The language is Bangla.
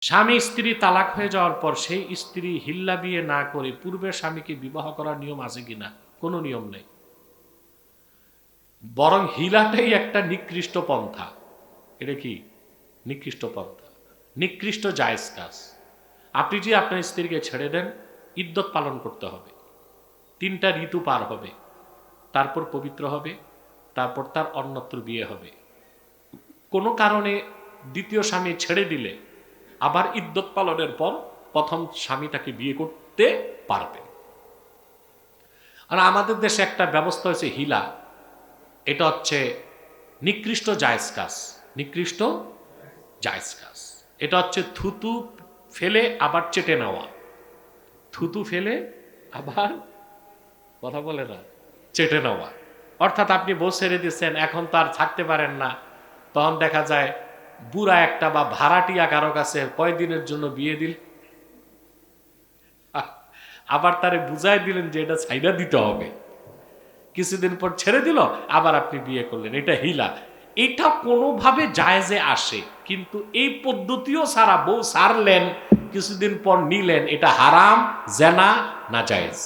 স্বামী স্ত্রী তালাক হয়ে যাওয়ার পর সেই স্ত্রী হিল্লা বিয়ে না করে পূর্বে স্বামীকে বিবাহ করার নিয়ম আছে কিনা? কোনো নিয়ম নেই। বরং হিলাটাই একটা নিকৃষ্ট পন্থা। এটা কি? নিকৃষ্ট পন্থা। নিকৃষ্ট জায়েজ কাজ। আপনি যে আপনার স্ত্রীকে ছেড়ে দেন ইদ্যত পালন করতে হবে। তিনটা ঋতু পার হবে। তারপর পবিত্র হবে, তারপর তার অন্যত্র বিয়ে হবে। কোনো কারণে দ্বিতীয় স্বামী ছেড়ে দিলে আবার ইদ্যত পালনের পর প্রথম স্বামী তাকে বিয়ে করতে পারবে। আর আমাদের দেশে একটা ব্যবস্থা হয়েছে হিলা। এটা হচ্ছে নিকৃষ্ট জায়েজ কাজ, নিকৃষ্ট জায়েজ কাজ। এটা হচ্ছে থুতু ফেলে আবার চেটে নেওয়া। থুতু ফেলে আবার কথা বলে না, চেটে নেওয়া। অর্থাৎ আপনি বউ ছেড়ে দিচ্ছেন, এখন তো আর থাকতে পারেন না। তখন দেখা যায় বুড়া একটা বা ভাড়াটিয়া কারও কাছে কয়দিনের জন্য বিয়ে দিল? আবার তারে বুঝাই দিলেন যে এটা ছাইডা দিতে হবে। কিছুদিন পর ছেড়ে দিল, আবার আপনি বিয়ে করলেন। এটা হিলা। এটা কোনোভাবে জায়েজে আসে, কিন্তু এই পদ্ধতিও সারা বউ সারলেন, কিছুদিন পর নিলেন। এটা হারাম, জেনা, না জায়েজ।